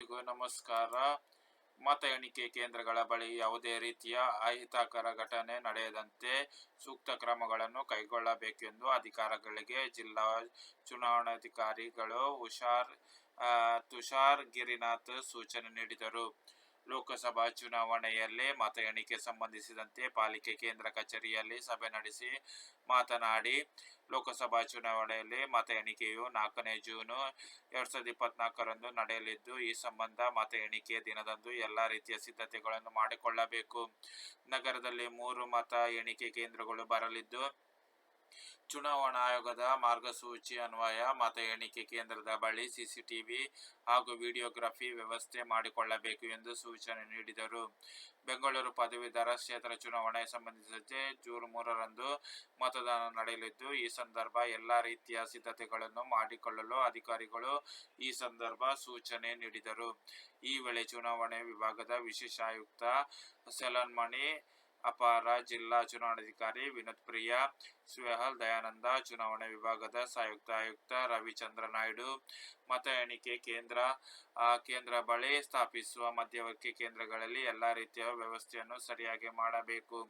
ನಮಸ್ಕಾರ. ಮತ ಎಣಿಕೆ ಕೇಂದ್ರಗಳ ಬಳಿ ಯಾವುದೇ ರೀತಿಯ ಅಹಿತಕರ ಘಟನೆ ನಡೆಯದಂತೆ ಸೂಕ್ತ ಕ್ರಮಗಳನ್ನು ಕೈಗೊಳ್ಳಬೇಕೆಂದು ಅಧಿಕಾರಿಗಳಿಗೆ ಜಿಲ್ಲಾ ಚುನಾವಣಾಧಿಕಾರಿಗಳು ಹುಷಾರ್ ತುಷಾರ್ ಗಿರಿನಾಥ್ ಸೂಚನೆ ನೀಡಿದರು. ಲೋಕಸಭಾ ಚುನಾವಣೆಯಲ್ಲಿ ಮತ ಎಣಿಕೆ ಸಂಬಂಧಿಸಿದಂತೆ ಪಾಲಿಕೆ ಕೇಂದ್ರ ಕಚೇರಿಯಲ್ಲಿ ಸಭೆ ನಡೆಸಿ ಮಾತನಾಡಿ, ಲೋಕಸಭಾ ಚುನಾವಣೆಯಲ್ಲಿ ಮತ ಎಣಿಕೆಯು ನಾಲ್ಕನೇ ಜೂನು ಎರಡ್ ಸಾವಿರದ ಇಪ್ಪತ್ನಾಲ್ಕರಂದು ನಡೆಯಲಿದ್ದು, ಈ ಸಂಬಂಧ ಮತ ಎಣಿಕೆ ದಿನದಂದು ಎಲ್ಲ ರೀತಿಯ ಸಿದ್ಧತೆಗಳನ್ನು ಮಾಡಿಕೊಳ್ಳಬೇಕು. ನಗರದಲ್ಲಿ ಮೂರು ಮತ ಎಣಿಕೆ ಕೇಂದ್ರಗಳು ಬರಲಿದ್ದು ಚುನಾವಣಾ ಆಯೋಗದ ಮಾರ್ಗಸೂಚಿ ಅನ್ವಯ, ಮತ ಎಣಿಕೆ ಕೇಂದ್ರದ ಬಳಿ ಸಿಸಿಟಿವಿ ಹಾಗೂ ವಿಡಿಯೋಗ್ರಫಿ ವ್ಯವಸ್ಥೆ ಮಾಡಿಕೊಳ್ಳಬೇಕು ಎಂದು ಸೂಚನೆ ನೀಡಿದರು. ಬೆಂಗಳೂರು ಪದವೀಧರ ಕ್ಷೇತ್ರ ಚುನಾವಣೆ ಸಂಬಂಧಿಸಿದಂತೆ ಜೂನ್ ಮೂರರಂದು ಮತದಾನ ನಡೆಯಲಿದ್ದು, ಈ ಸಂದರ್ಭ ಎಲ್ಲ ರೀತಿಯ ಸಿದ್ಧತೆಗಳನ್ನು ಮಾಡಿಕೊಳ್ಳಲು ಅಧಿಕಾರಿಗಳು ಈ ಸಂದರ್ಭ ಸೂಚನೆ ನೀಡಿದರು. ಈ ವೇಳೆ ಚುನಾವಣೆ ವಿಭಾಗದ ವಿಶೇಷ ಆಯುಕ್ತ ಸೆಲನ್ಮಣಿ ಅಪಾರ ಜಿಲ್ಲಾ ಚುನಾವಣಾಧಿಕಾರಿ ವಿನೋತ್ ಪ್ರಿಯಾ, ಸುಹಲ್ ದಯಾನಂದ, ಚುನಾವಣಾ ವಿಭಾಗದ ಸಂಯುಕ್ತ ಆಯುಕ್ತ ರವಿಚಂದ್ರ ನಾಯ್ಡು ಮತ ಎಣಿಕೆ ಕೇಂದ್ರ ಕೇಂದ್ರ ಬಳಿ ಸ್ಥಾಪಿಸುವ ಮಧ್ಯವರ್ತಿ ಕೇಂದ್ರಗಳಲ್ಲಿ ಎಲ್ಲ ರೀತಿಯ ವ್ಯವಸ್ಥೆಯನ್ನು ಸರಿಯಾಗಿ ಮಾಡಬೇಕು.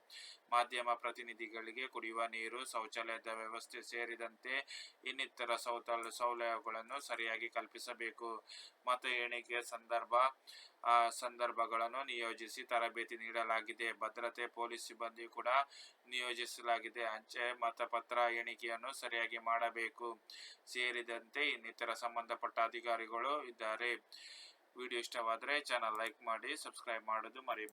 ಮಾಧ್ಯಮ ಪ್ರತಿನಿಧಿಗಳಿಗೆ ಕುಡಿಯುವ ನೀರು, ಶೌಚಾಲಯದ ವ್ಯವಸ್ಥೆ ಸೇರಿದಂತೆ ಇನ್ನಿತರ ಸೌಲಭ್ಯಗಳನ್ನು ಸರಿಯಾಗಿ ಕಲ್ಪಿಸಬೇಕು. ಮತ ಎಣಿಕೆ ಸಂದರ್ಭ ಸಂದರ್ಭಗಳನ್ನು ನಿಯೋಜಿಸಿ ತರಬೇತಿ ನೀಡಲಾಗಿದೆ. ಭದ್ರತೆ ಪೊಲೀಸ್ ಸಿಬ್ಬಂದಿ ಕೂಡ ನಿಯೋಜಿಸಲಾಗಿದೆ. ಅಂಚೆ ಮತಪತ್ರ ಎಣಿಕೆಯನ್ನು ಸರಿಯಾಗಿ ಮಾಡಬೇಕು. ಸೇರಿದಂತೆ ಇನ್ನಿತರ ಸಂಬಂಧಪಟ್ಟ ಅಧಿಕಾರಿಗಳು ಇದ್ದಾರೆ. ವಿಡಿಯೋ ಇಷ್ಟವಾದರೆ ಚಾನಲ್ ಲೈಕ್ ಮಾಡಿ ಸಬ್ಸ್ಕ್ರೈಬ್ ಮಾಡೋದು ಮರಿ